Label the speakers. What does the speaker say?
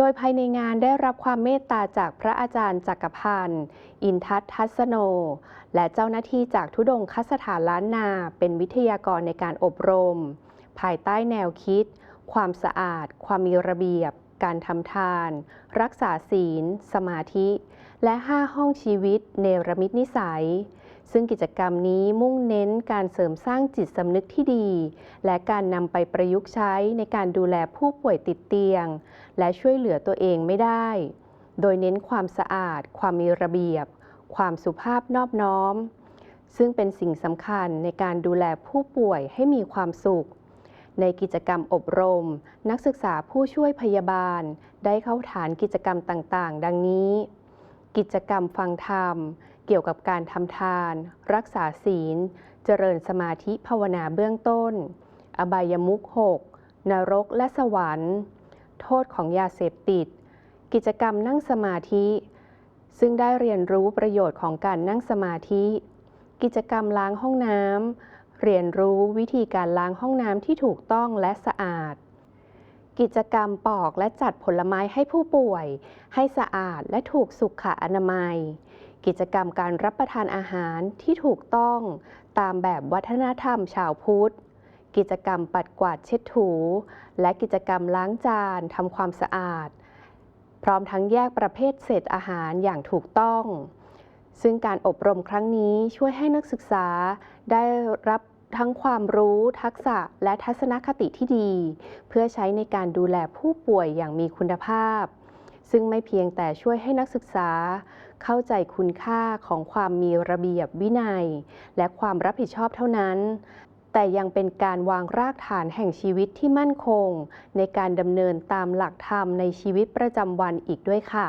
Speaker 1: โดยภายในงานได้รับความเมตตาจากพระอาจารย์จักรพันธ์ อินทัศทัศโน และเจ้าหน้าที่จากทุดงคสถานล้านนาเป็นวิทยากรในการอบรม ภายใต้แนวคิด ความสะอาด ความมีระเบียบ การทำทาน รักษาศีล สมาธิ และ 5 ห้องชีวิต เนรมิตนิสัย ซึ่งกิจกรรมนี้มุ่งเน้นการเสริมสร้างจิตสำนึกที่ดี และการนำไปประยุกต์ใช้ในการดูแลผู้ป่วยติดเตียง และช่วยเหลือตัวเองไม่ได้ โดยเน้นความสะอาด ความมีระเบียบ ความสุภาพนอบน้อม ซึ่งเป็นสิ่งสำคัญในการดูแลผู้ป่วยให้มีความสุข ในกิจกรรมอบรม นักศึกษาผู้ช่วยพยาบาล ได้เข้าฐานกิจกรรมต่างๆ ดังนี้ กิจกรรมฟังธรรม เกี่ยวกับการทำทาน รักษาศีล เจริญสมาธิภาวนาเบื้องต้น อบายมุขหกนรกและสวรรค์ โทษของยาเสพติด กิจกรรมนั่งสมาธิ ซึ่งได้เรียนรู้ประโยชน์ของการนั่งสมาธิ กิจกรรมล้างห้องน้ำเรียนรู้วิธีการล้างห้องน้ำที่ถูกต้องและสะอาดกิจกรรมปอกและจัดผลไม้ให้ผู้ป่วย ให้สะอาดและถูกสุขอนามัย กิจกรรมการรับประทานอาหารที่ถูกต้องตามแบบวัฒนธรรมชาวพุทธ กิจกรรมปัดกวาดเช็ดถู และกิจกรรมล้างจานทำความสะอาด พร้อมทั้งแยกประเภทเศษอาหารอย่างถูกต้อง ซึ่งการอบรมครั้งนี้ช่วยให้นักศึกษาได้รับทั้งความรู้ทักษะและทัศนคติที่ดี เพื่อใช้ในการดูแลผู้ป่วยอย่างมีคุณภาพ ซึ่งไม่เพียงแต่ช่วยให้นักศึกษา เข้าใจคุณค่าของความมีระเบียบวินัย และความรับผิดชอบเท่านั้น แต่ยังเป็นการวางรากฐานแห่งชีวิตที่มั่นคง ในการดำเนินตามหลักธรรมในชีวิตประจำวันอีกด้วยค่ะ